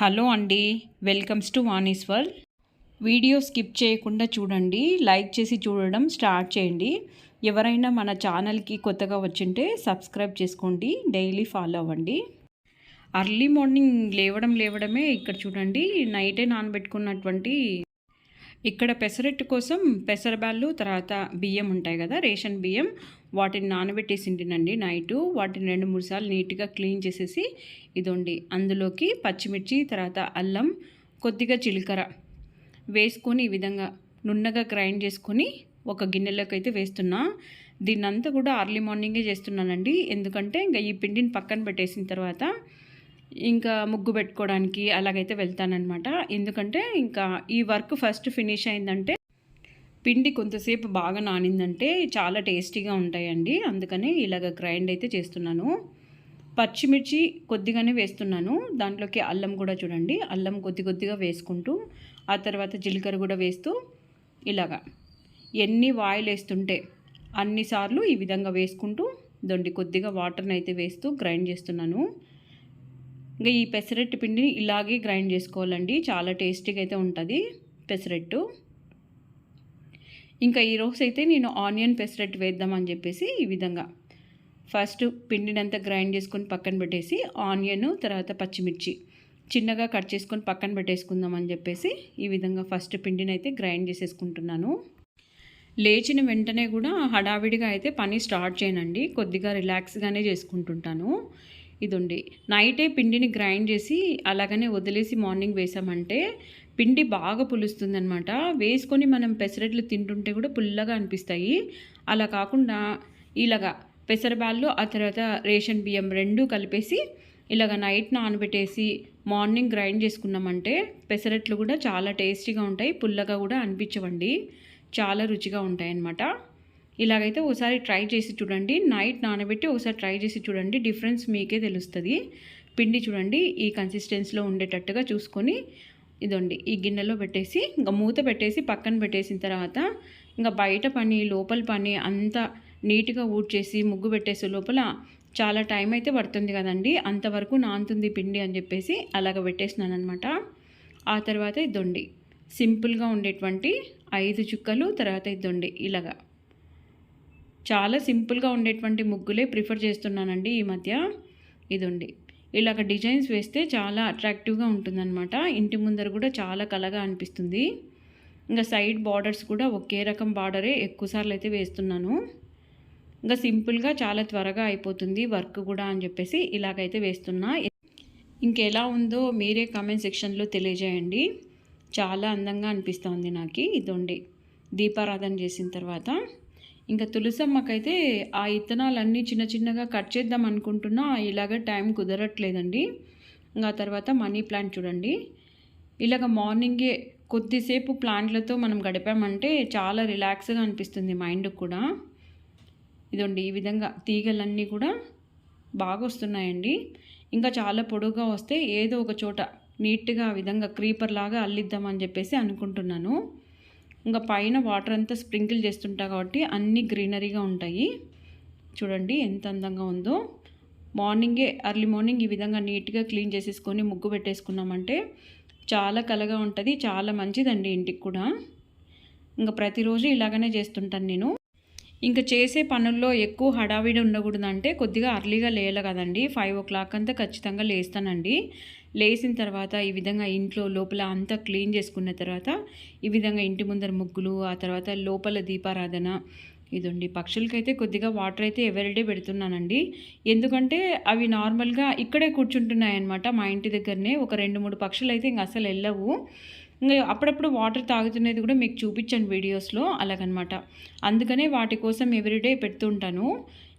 Hello అండి welcomes to Vanishwar video skip చేయకుండా చూడండి లైక్ చేసి చూడడం స్టార్ట్ చేయండి. ఎవరైనా మన ఛానల్కి కొత్తగా వచ్చింటే సబ్స్క్రైబ్ చేసుకోండి డైలీ ఫాలో అవ్వండి. అర్లీ మార్నింగ్ లేవడం లేవడమే ఇక్కడ చూడండి నైటే నానబెట్టుకున్నటువంటి ఇక్కడ పెసరట్టు కోసం పెసరబాళ్ళు తర్వాత బియ్యం ఉంటాయి కదా రేషన్ బియ్యం. వాటిని నానబెట్టేసింటినండి నైటు. వాటిని రెండు మూడు సార్లు నీట్గా క్లీన్ చేసేసి ఇదండి. అందులోకి పచ్చిమిర్చి తర్వాత అల్లం కొద్దిగా జీలకర్ర వేసుకొని ఈ విధంగా నున్నగా గ్రైండ్ చేసుకొని ఒక గిన్నెలోకి అయితే వేస్తున్నా. దీన్నంతా కూడా అర్లీ మార్నింగే చేస్తున్నానండి. ఎందుకంటే ఇంకా ఈ పిండిని పక్కన పెట్టేసిన తర్వాత ఇంకా ముగ్గు పెట్టుకోవడానికి అలాగైతే వెళ్తానమాట ఎందుకంటే ఇంకా ఈ వర్క్ ఫస్ట్ ఫినిష్ అయిందంటే పిండి కొంతసేపు బాగా నానిందంటే చాలా టేస్టీగా ఉంటాయండి. అందుకని ఇలాగ గ్రైండ్ అయితే చేస్తున్నాను. పచ్చిమిర్చి కొద్దిగానే వేస్తున్నాను. దాంట్లోకి అల్లం కూడా చూడండి. అల్లం కొద్ది కొద్దిగా వేసుకుంటూ ఆ తర్వాత జీలకర్ర కూడా వేస్తూ ఇలాగా ఎన్ని వాయిల్ వేస్తుంటే అన్నిసార్లు ఈ విధంగా వేసుకుంటూ దొండి కొద్దిగా వాటర్ని అయితే వేస్తూ గ్రైండ్ చేస్తున్నాను. ఇంకా ఈ పెసరట్టు పిండిని ఇలాగే గ్రైండ్ చేసుకోవాలండి. చాలా టేస్టీగా అయితే ఉంటుంది పెసరట్టు. ఇంకా ఈరోజు అయితే నేను ఆనియన్ పెసరట్టు వేద్దామని చెప్పేసి ఈ విధంగా ఫస్ట్ పిండిని అంతా గ్రైండ్ చేసుకొని పక్కన పెట్టేసి ఆనియన్ తర్వాత పచ్చిమిర్చి చిన్నగా కట్ చేసుకొని పక్కన పెట్టేసుకుందాం అని చెప్పేసి ఈ విధంగా ఫస్ట్ పిండిని అయితే గ్రైండ్ చేసేసుకుంటున్నాను. లేచిన వెంటనే కూడా హడావిడిగా అయితే పని స్టార్ట్ చేయనండి. కొద్దిగా రిలాక్స్గానే చేసుకుంటుంటాను. ఇదిండి. నైటే పిండిని గ్రైండ్ చేసి అలాగనే వదిలేసి మార్నింగ్ వేసామంటే పిండి బాగా పులుస్తుందనమాట వేసుకొని మనం పెసరట్లు తింటుంటే కూడా పుల్లగా అనిపిస్తాయి. అలా కాకుండా ఇలాగా పెసరబాళ్ళు ఆ తర్వాత రేషన్ బియ్యం రెండు కలిపేసి ఇలాగ నైట్ నానబెట్టేసి మార్నింగ్ గ్రైండ్ చేసుకున్నామంటే పెసరట్లు కూడా చాలా టేస్టీగా ఉంటాయి పుల్లగా కూడా అనిపించవండి. చాలా రుచిగా ఉంటాయి అన్నమాట ఇలాగైతే ఒకసారి ట్రై చేసి చూడండి. నైట్ నానబెట్టి ఒకసారి ట్రై చేసి చూడండి. డిఫరెన్స్ మీకే తెలుస్తుంది. పిండి చూడండి ఈ కన్సిస్టెన్సీలో ఉండేటట్టుగా చూసుకొని ఇదండి. ఈ గిన్నెలో పెట్టేసి ఇంకా మూత పెట్టేసి పక్కన పెట్టేసిన తర్వాత ఇంకా బయట పని లోపల పని అంతా నీట్గా ఊడ్చేసి ముగ్గు పెట్టేసే లోపల చాలా టైం అయితే పడుతుంది కదండి. అంతవరకు నానుతుంది పిండి అని చెప్పేసి అలాగ పెట్టేసినాను అనమాట ఆ తర్వాత ఇదండి. సింపుల్గా ఉండేటువంటి ఐదు చుక్కలు తర్వాత ఇదండి. ఇలాగా. చాలా సింపుల్గా ఉండేటువంటి ముగ్గులే ప్రిఫర్ చేస్తున్నానండి ఈ మధ్య. ఇదండి. ఇలాగ డిజైన్స్ వేస్తే చాలా అట్రాక్టివ్గా ఉంటుందన్నమాట. ఇంటి ముందర కూడా చాలా కలగా అనిపిస్తుంది. ఇంకా సైడ్ బార్డర్స్ కూడా ఒకే రకం బార్డరే ఎక్కువసార్లు అయితే వేస్తున్నాను. ఇంకా సింపుల్గా చాలా త్వరగా అయిపోతుంది వర్క్ కూడా అని చెప్పేసి ఇలాగైతే వేస్తున్నా. ఇంకెలా ఉందో మీరే కామెంట్ సెక్షన్లో తెలియజేయండి. చాలా అందంగా అనిపిస్తుంది నాకు. ఇదండి. దీపారాధన చేసిన తర్వాత ఇంకా తులసమ్మకైతే ఆ ఇత్తనాలన్నీ చిన్న చిన్నగా కట్ చేద్దాం అనుకుంటున్నా. ఇలాగ టైం కుదరట్లేదండి. ఇంకా తర్వాత మనీ ప్లాంట్ చూడండి. ఇలాగ మార్నింగే కొద్దిసేపు ప్లాంట్లతో మనం గడిపామంటే చాలా రిలాక్స్గా అనిపిస్తుంది మైండ్కి కూడా. ఇదండి ఈ విధంగా తీగలన్నీ కూడా బాగా వస్తున్నాయండి. ఇంకా చాలా పొడుగా వస్తే ఏదో ఒక చోట నీట్గా ఆ విధంగా క్రీపర్ లాగా అల్లిద్దామని చెప్పేసి అనుకుంటున్నాను. ఇంకా పైన వాటర్ అంతా స్ప్రింకిల్ చేస్తుంటా కాబట్టి అన్నీ గ్రీనరీగా ఉంటాయి. చూడండి ఎంత అందంగా ఉందో. మార్నింగే అర్లీ మార్నింగ్ ఈ విధంగా నీట్గా క్లీన్ చేసేసుకొని ముగ్గు పెట్టేసుకున్నామంటే చాలా కలగా ఉంటుంది చాలా మంచిదండి ఇంటికి కూడా. ఇంకా ప్రతిరోజు ఇలాగనే చేస్తుంటాను నేను. ఇంకా చేసే పనుల్లో ఎక్కువ హడావిడి ఉండకూడదంటే కొద్దిగా అర్లీగా లేయాలి కదండి. ఫైవ్ ఓ క్లాక్ అంతా ఖచ్చితంగా లేస్తానండి. లేచిన తర్వాత ఈ విధంగా ఇంట్లో లోపల అంతా క్లీన్ చేసుకున్న తర్వాత ఈ విధంగా ఇంటి ముందర ముగ్గులు ఆ తర్వాత లోపల దీపారాధన ఇదండి. పక్షులకైతే కొద్దిగా వాటర్ అయితే ఎవరిడే పెడుతున్నానండి. ఎందుకంటే అవి నార్మల్గా ఇక్కడే కూర్చుంటున్నాయి అనమాట మా ఇంటి దగ్గరనే ఒక రెండు మూడు పక్షులు అయితే ఇంక అసలు వెళ్ళవు. ఇంకా అప్పుడప్పుడు వాటర్ తాగుతున్నది కూడా మీకు చూపించాను వీడియోస్లో అలాగనమాట. అందుకనే వాటి కోసం ఎవ్రీడే పెడుతుంటాను.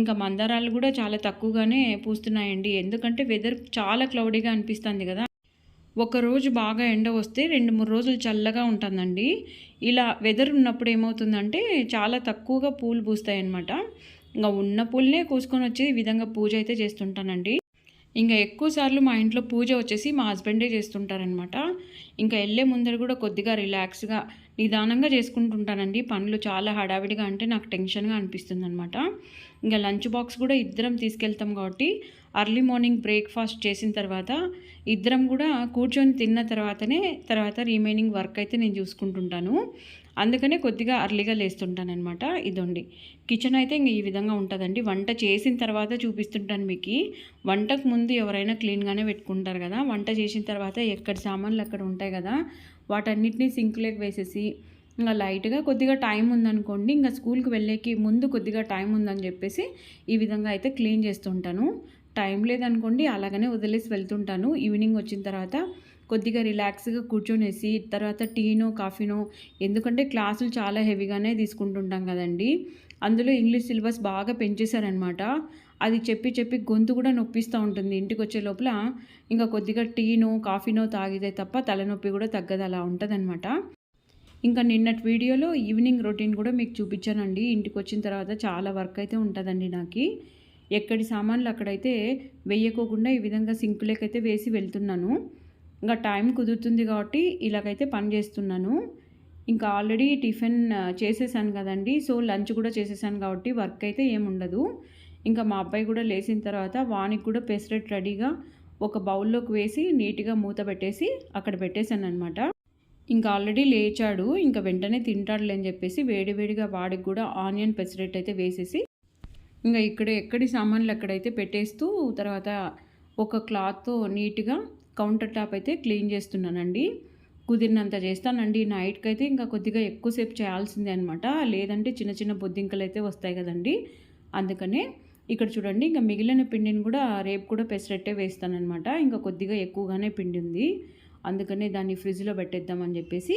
ఇంకా మందారాలు కూడా చాలా తక్కువగానే పూస్తున్నాయండి. ఎందుకంటే వెదర్ చాలా క్లౌడీగా అనిపిస్తుంది కదా. ఒక రోజు బాగా ఎండ వస్తే రెండు మూడు రోజులు చల్లగా ఉంటుందండి. ఇలా వెదర్ ఉన్నప్పుడు ఏమవుతుందంటే చాలా తక్కువగా పూలు పూస్తాయి అన్నమాట ఇంకా ఉన్న పూలనే కోసుకొని వచ్చి ఈ విధంగా పూజ అయితే చేస్తుంటానండి. ఇంకా ఎక్కువ సార్లు మా ఇంట్లో పూజ వచ్చేసి మా హస్బెండే చేస్తుంటారనమాట ఇంకా వెళ్ళే ముందర కూడా కొద్దిగా రిలాక్స్గా నిదానంగా చేసుకుంటుంటానండి. పనులు చాలా హడావిడిగా అంటే నాకు టెన్షన్గా అనిపిస్తుంది అనమాట ఇంకా లంచ్ బాక్స్ కూడా ఇద్దరం తీసుకెళ్తాం కాబట్టి అర్లీ మార్నింగ్ బ్రేక్ఫాస్ట్ చేసిన తర్వాత ఇద్దరం కూడా కూర్చొని తిన్న తర్వాతనే తర్వాత రిమైనింగ్ వర్క్ అయితే నేను చూసుకుంటుంటాను. అందుకనే కొద్దిగా అర్లీగా లేస్తుంటాను అనమాట ఇదండి. కిచెన్ అయితే ఇంక ఈ విధంగా ఉంటుందండి. వంట చేసిన తర్వాత చూపిస్తుంటాను మీకు. వంటకు ముందు ఎవరైనా క్లీన్గానే పెట్టుకుంటారు కదా. వంట చేసిన తర్వాత ఎక్కడ సామాన్లు అక్కడ ఉంటాయి కదా. వాటన్నిటిని సింక్లోకి వేసేసి ఇంకా లైట్గా కొద్దిగా టైం ఉందనుకోండి ఇంకా స్కూల్కి వెళ్ళేకి ముందు కొద్దిగా టైం ఉందని చెప్పేసి ఈ విధంగా అయితే క్లీన్ చేస్తుంటాను. టైం లేదనుకోండి అలాగనే వదిలేసి వెళ్తుంటాను. ఈవినింగ్ వచ్చిన తర్వాత కొద్దిగా రిలాక్స్గా కూర్చొనేసి తర్వాత టీనో కాఫీనో ఎందుకంటే క్లాసులు చాలా హెవీగానే తీసుకుంటుంటాం కదండి. అందులో ఇంగ్లీష్ సిలబస్ బాగా పెంచేశారనమాట. అది చెప్పి చెప్పి గొంతు కూడా నొప్పిస్తూ ఉంటుంది. ఇంటికి వచ్చే లోపల ఇంకా కొద్దిగా టీనో కాఫీనో తాగితే తప్ప తలనొప్పి కూడా తగ్గదు. అలా ఉంటుందన్నమాట. ఇంకా నిన్నటి వీడియోలో ఈవినింగ్ రొటీన్ కూడా మీకు చూపించానండి. ఇంటికి వచ్చిన తర్వాత చాలా వర్క్ అయితే ఉంటుందండి నాకు. ఎక్కడి సామాన్లు అక్కడైతే వేయకోకుండా ఈ విధంగా సింకులకైతే వేసి వెళ్తున్నాను. ఇంకా టైం కుదురుతుంది కాబట్టి ఇలాగైతే పని చేస్తున్నాను. ఇంకా ఆల్రెడీ టిఫిన్ చేసేసాను కదండి. సో లంచ్ కూడా చేసేసాను కాబట్టి వర్క్ అయితే ఏముండదు ఇంకా మా అబ్బాయి కూడా లేచిన తర్వాత వానికి కూడా పెసరెట్ రెడీగా ఒక బౌల్లోకి వేసి నీట్గా మూత పెట్టేసి అక్కడ పెట్టేశాను అనమాట ఇంకా ఆల్రెడీ లేచాడు ఇంకా వెంటనే తింటాడులే అని చెప్పేసి వేడివేడిగా వాడికి కూడా ఆనియన్ పెసరెట్ అయితే వేసేసి ఇంకా ఇక్కడ ఎక్కడి సామాన్లు ఎక్కడైతే పెట్టేస్తూ తర్వాత ఒక క్లాత్తో నీట్గా కౌంటర్ టాప్ అయితే క్లీన్ చేస్తున్నానండి. కుదిరినంత చేస్తానండి. నైట్కి అయితే ఇంకా కొద్దిగా ఎక్కువసేపు చేయాల్సిందే అనమాట లేదంటే చిన్న చిన్న బొద్దింకలు అయితే వస్తాయి కదండి. అందుకనే ఇక్కడ చూడండి ఇంకా మిగిలిన పిండిని కూడా రేపు కూడా పెసరెట్టే వేస్తానమాట ఇంకా కొద్దిగా ఎక్కువగానే పిండి ఉంది. అందుకనే దాన్ని ఫ్రిడ్జ్లో పెట్టేద్దామని చెప్పేసి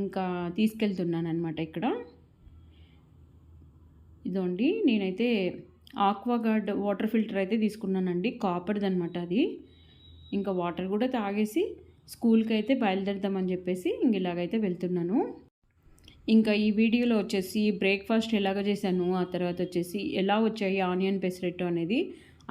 ఇంకా తీసుకెళ్తున్నాను అనమాట ఇక్కడ. ఇదోండి నేనైతే ఆక్వాగార్డ్ వాటర్ ఫిల్టర్ అయితే తీసుకున్నానండి. కాపర్ది అనమాట అది. ఇంకా వాటర్ కూడా తాగేసి స్కూల్కి అయితే బయలుదేరదామని చెప్పేసి ఇంక ఇలాగైతే వెళ్తున్నాను. ఇంకా ఈ వీడియోలో వచ్చేసి బ్రేక్ఫాస్ట్ ఎలాగ చేశాను ఆ తర్వాత వచ్చేసి ఎలా వచ్చాయి ఆనియన్ పెసరెట్టు అనేది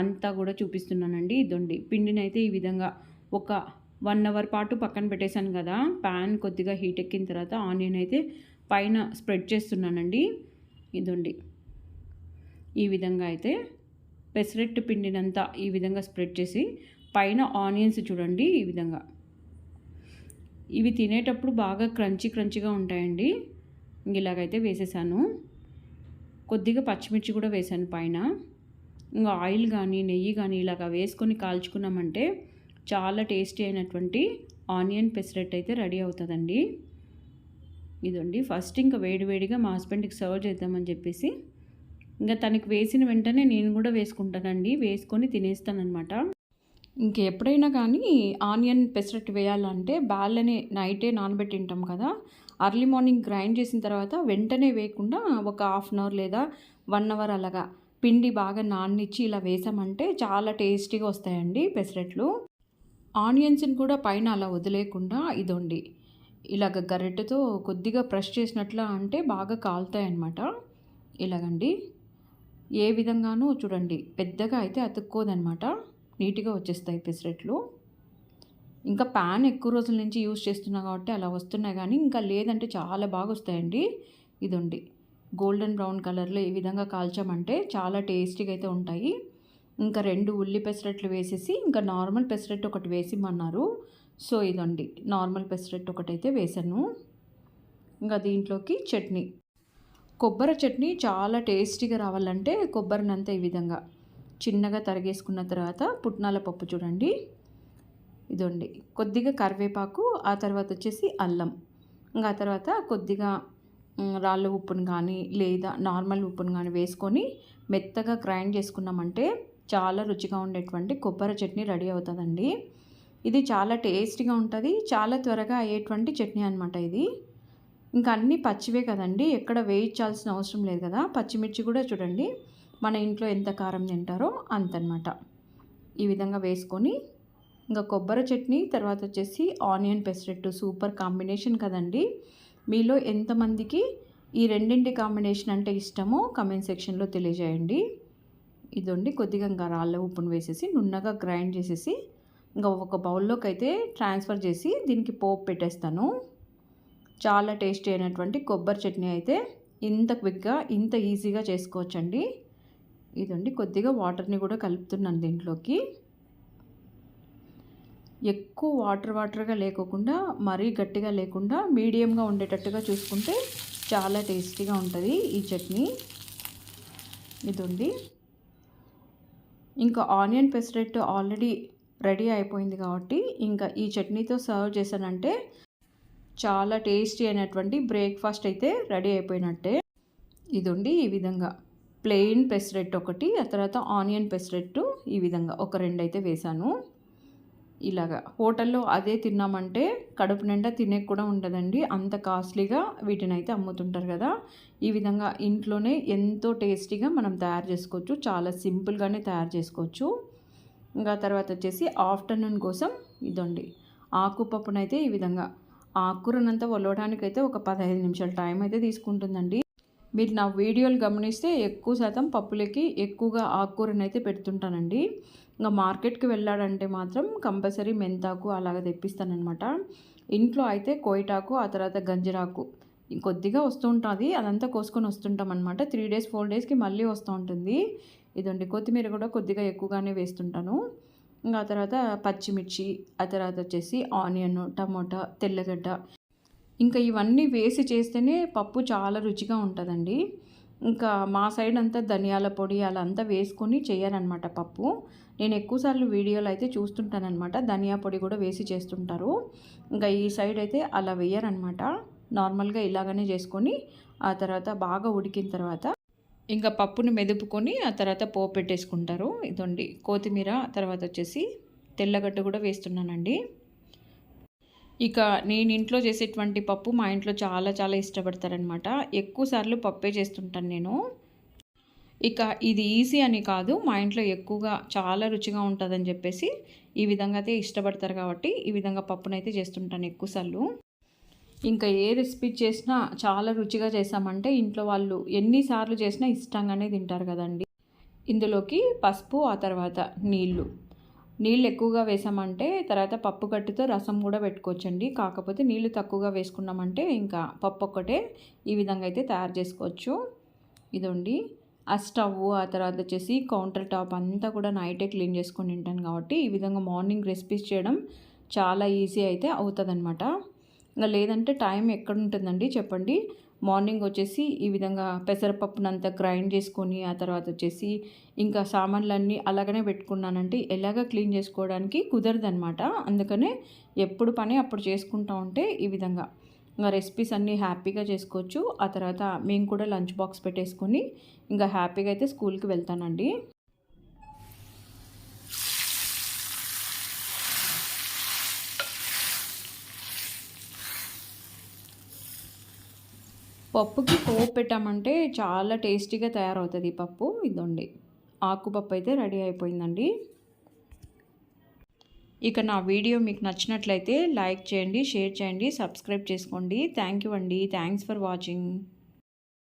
అంతా కూడా చూపిస్తున్నానండి. ఇదండి. పిండిని అయితే ఈ విధంగా ఒక వన్ అవర్ పాటు పక్కన పెట్టేశాను కదా ప్యాన్ కొద్దిగా హీట్ ఎక్కిన తర్వాత ఆనియన్ అయితే పైన స్ప్రెడ్ చేస్తున్నానండి. ఇదండి. ఈ విధంగా అయితే పెసరెట్టు పిండినంతా ఈ విధంగా స్ప్రెడ్ చేసి పైన ఆనియన్స్ చూడండి ఈ విధంగా. ఇవి తినేటప్పుడు బాగా క్రంచీ క్రంచీగా ఉంటాయండి. ఇలాగైతే వేసేసాను. కొద్దిగా పచ్చిమిర్చి కూడా వేసాను పైన. ఇంకా ఆయిల్ కానీ నెయ్యి కానీ ఇలాగ వేసుకొని కాల్చుకున్నామంటే చాలా టేస్టీ అయినటువంటి ఆనియన్ పెసరెట్ అయితే రెడీ అవుతుందండి. ఇదండి. ఫస్ట్ ఇంకా వేడివేడిగా మా హస్బెండ్కి సర్వ్ చేద్దామని చెప్పేసి ఇంకా తనకి వేసిన వెంటనే నేను కూడా వేసుకుంటానండి. వేసుకొని తినేస్తానమాట ఇంకెప్పుడైనా కానీ ఆనియన్ పెసరట్టు వేయాలంటే బ్యాళ్ళని నైటే నానబెట్టింటాం కదా. అర్లీ మార్నింగ్ గ్రైండ్ చేసిన తర్వాత వెంటనే వేయకుండా ఒక హాఫ్ అన్ అవర్ లేదా వన్ అవర్ అలాగా పిండి బాగా నాన్నిచ్చి ఇలా వేసామంటే చాలా టేస్టీగా వస్తాయండి పెసరట్లు. ఆనియన్స్ని కూడా పైన అలా వదిలేయకుండా ఇదండి. ఇలాగ గరిటెతో కొద్దిగా బ్రష్ చేసినట్ల అంటే బాగా కాలుతాయన్నమాట. ఇలాగండి. ఏ విధంగానూ చూడండి పెద్దగా అయితే అతుక్కోదనమాట నీట్గా వచ్చేస్తాయి పెసరెట్లు. ఇంకా ప్యాన్ ఎక్కువ రోజుల నుంచి యూజ్ చేస్తున్నా కాబట్టి అలా వస్తున్నాయి కానీ ఇంకా లేదంటే చాలా బాగా వస్తాయండి. ఇదండి. గోల్డెన్ బ్రౌన్ కలర్లో ఈ విధంగా కాల్చామంటే చాలా టేస్టీగా అయితే ఉంటాయి. ఇంకా రెండు ఉల్లి పెసరెట్లు వేసేసి ఇంకా నార్మల్ పెసరెట్ ఒకటి వేసిమన్నారు సో ఇదండి. నార్మల్ పెసరెట్ ఒకటైతే వేసాను ఇంకా దీంట్లోకి చట్నీ. కొబ్బరి చట్నీ చాలా టేస్టీగా రావాలంటే కొబ్బరినంతా ఈ విధంగా. చిన్నగా తరిగేసుకున్న తర్వాత పుట్నాల పప్పు చూడండి. ఇదండి. కొద్దిగా కరివేపాకు ఆ తర్వాత వచ్చేసి అల్లం. ఇంకా ఆ తర్వాత కొద్దిగా రాళ్ళ ఉప్పును కానీ లేదా నార్మల్ ఉప్పును కానీ వేసుకొని మెత్తగా గ్రైండ్ చేసుకున్నామంటే చాలా రుచిగా ఉండేటువంటి కొబ్బరి చట్నీ రెడీ అవుతుందండి. ఇది చాలా టేస్టీగా ఉంటుంది చాలా త్వరగా అయ్యేటువంటి చట్నీ అనమాట ఇది. ఇంకా అన్నీ పచ్చివే కదండి ఎక్కడ వేయించాల్సిన అవసరం లేదు కదా. పచ్చిమిర్చి కూడా చూడండి మన ఇంట్లో ఎంత కారం తింటారో అంతనమాట ఈ విధంగా వేసుకొని ఇంకా కొబ్బరి చట్నీ తర్వాత వచ్చేసి ఆనియన్ పెసరెట్టు సూపర్ కాంబినేషన్ కదండి. మీలో ఎంతమందికి ఈ రెండింటి కాంబినేషన్ అంటే ఇష్టమో కమెంట్ సెక్షన్లో తెలియజేయండి. ఇదండి కొద్దిగా ఇంకా రాళ్ళ ఉప్పును వేసేసి నున్నగా గ్రైండ్ చేసేసి ఇంకా ఒక బౌల్లోకి అయితే ట్రాన్స్ఫర్ చేసి దీనికి పోపు పెట్టేస్తాను. చాలా టేస్టీ అయినటువంటి కొబ్బరి చట్నీ అయితే ఇంత క్విక్గా ఇంత ఈజీగా చేసుకోవచ్చండి. ఇదండి కొద్దిగా వాటర్ని కూడా కలుపుతున్నాను దీంట్లోకి. ఎక్కువ వాటర్ వాటర్గా లేకోకుండా మరీ గట్టిగా లేకుండా మీడియంగా ఉండేటట్టుగా చూసుకుంటే చాలా టేస్టీగా ఉంటుంది ఈ చట్నీ. ఇదండి ఇంకా ఆనియన్ పెసరెట్ ఆల్రెడీ రెడీ అయిపోయింది కాబట్టి ఇంకా ఈ చట్నీతో సర్వ్ చేశానంటే చాలా టేస్టీ అయినటువంటి బ్రేక్ఫాస్ట్ అయితే రెడీ అయిపోయినట్టే. ఇదండి ఈ విధంగా. ప్లెయిన్ పెసరెట్ ఒకటి ఆ తర్వాత ఆనియన్ పెసరెట్ ఈ విధంగా. ఒక రెండు అయితే వేశాను. ఇలాగా హోటల్లో అదే తిన్నామంటే కడుపు నిండా తినే కూడా ఉండదండి. అంత కాస్ట్లీగా వీటిని అయితే అమ్ముతుంటారు కదా. ఈ విధంగా ఇంట్లోనే ఎంతో టేస్టీగా మనం తయారు చేసుకోవచ్చు. చాలా సింపుల్గానే తయారు చేసుకోవచ్చు. ఇంకా తర్వాత వచ్చేసి ఆఫ్టర్నూన్ కోసం ఇదండి. ఆకుపప్పునైతే ఈ విధంగా ఆకుకూరనంతా అయితే ఒక పదహైదు నిమిషాల టైం అయితే తీసుకుంటుందండి. మీరు నా వీడియోలు గమనిస్తే ఎక్కువ శాతం పప్పులకి ఎక్కువగా ఆకుకూరనైతే పెడుతుంటానండి. ఇంకా మార్కెట్కి వెళ్ళాడంటే మాత్రం కంపల్సరీ మెంతాకు అలాగ తెప్పిస్తానమాట ఇంట్లో అయితే కోయిటాకు ఆ తర్వాత గంజిరాకు కొద్దిగా వస్తూ ఉంటుంది. అదంతా కోసుకొని వస్తుంటాం అనమాట త్రీ డేస్ ఫోర్ డేస్కి మళ్ళీ వస్తూ ఉంటుంది. ఇదండి కొత్తిమీర కూడా కొద్దిగా ఎక్కువగానే వేస్తుంటాను. ఇంకా ఆ తర్వాత పచ్చిమిర్చి ఆ తర్వాత వచ్చేసి ఆనియన్ టమోటా తెల్లగడ్డ. ఇంకా ఇవన్నీ వేసి చేస్తేనే పప్పు చాలా రుచిగా ఉంటుందండి. ఇంకా మా సైడ్ అంతా ధనియాల పొడి అలా అంతా వేసుకొని చేయాలన్నమాట పప్పు. నేను ఎక్కువసార్లు వీడియోలు అయితే చూస్తుంటానమాట ధనియా పొడి కూడా వేసి చేస్తుంటారు. ఇంకా ఈ సైడ్ అయితే అలా వేయరనమాట నార్మల్గా ఇలాగనే చేసుకొని ఆ తర్వాత బాగా ఉడికిన తర్వాత ఇంకా పప్పుని మెదుపుకొని ఆ తర్వాత పోపు పెట్టేసుకుంటారు. ఇదండి కొత్తిమీర తర్వాత వచ్చేసి తెల్లగడ్డ కూడా వేస్తున్నానండి. ఇక నేను ఇంట్లో చేసేటువంటి పప్పు మా ఇంట్లో చాలా చాలా ఇష్టపడతారనమాట ఎక్కువ సార్లు పప్పే చేస్తుంటాను నేను. ఇక ఇది ఈజీ అని కాదు మా ఇంట్లో ఎక్కువగా చాలా రుచిగా ఉంటుందని చెప్పేసి ఈ విధంగా అయితే ఇష్టపడతారు కాబట్టి ఈ విధంగా పప్పునైతే చేస్తుంటాను ఎక్కువసార్లు. ఇంకా ఏ రెసిపీ చేసినా చాలా రుచిగా చేసామంటే ఇంట్లో వాళ్ళు ఎన్నిసార్లు చేసినా ఇష్టంగానే తింటారు కదండి. ఇందులోకి పసుపు ఆ తర్వాత నీళ్ళు. నీళ్ళు ఎక్కువగా వేసామంటే తర్వాత పప్పు గట్టితో రసం కూడా పెట్టుకోవచ్చండి. కాకపోతే నీళ్ళు తక్కువగా వేసుకున్నామంటే ఇంకా పప్పు ఒక్కటే ఈ విధంగా అయితే తయారు చేసుకోవచ్చు. ఇదండి. ఆ స్టవ్ ఆ తర్వాత వచ్చేసి కౌంటర్ టాప్ అంతా కూడా నైటే క్లీన్ చేసుకొని తింటాను కాబట్టి ఈ విధంగా మార్నింగ్ రెసిపీస్ చేయడం చాలా ఈజీ అయితే అవుతుంది ఇంకా లేదంటే టైం ఎక్కడ ఉంటుందండి చెప్పండి? మార్నింగ్ వచ్చేసి ఈ విధంగా పెసరపప్పునంతా గ్రైండ్ చేసుకొని ఆ తర్వాత వచ్చేసి ఇంకా సామాన్లన్నీ అలాగనే పెట్టుకున్నానంటే ఎలాగ క్లీన్ చేసుకోవడానికి కుదరదనమాట అందుకనే ఎప్పుడు పని అప్పుడు చేసుకుంటా ఉంటే ఈ విధంగా. ఇంకా రెసిపీస్ అన్నీ హ్యాపీగా చేసుకోవచ్చు. ఆ తర్వాత మేము కూడా లంచ్ బాక్స్ పెట్టేసుకొని ఇంకా హ్యాపీగా అయితే స్కూల్కి వెళ్తానండి. పప్పుకి పోపు పెట్టామంటే చాలా టేస్టీగా తయారవుతుంది పప్పు. ఇదండి ఆకుపప్పు అయితే రెడీ అయిపోయిందండి. ఇక నా వీడియో మీకు నచ్చినట్లయితే లైక్ చేయండి షేర్ చేయండి సబ్స్క్రైబ్ చేసుకోండి. థ్యాంక్ యూ అండి. Thanks for watching.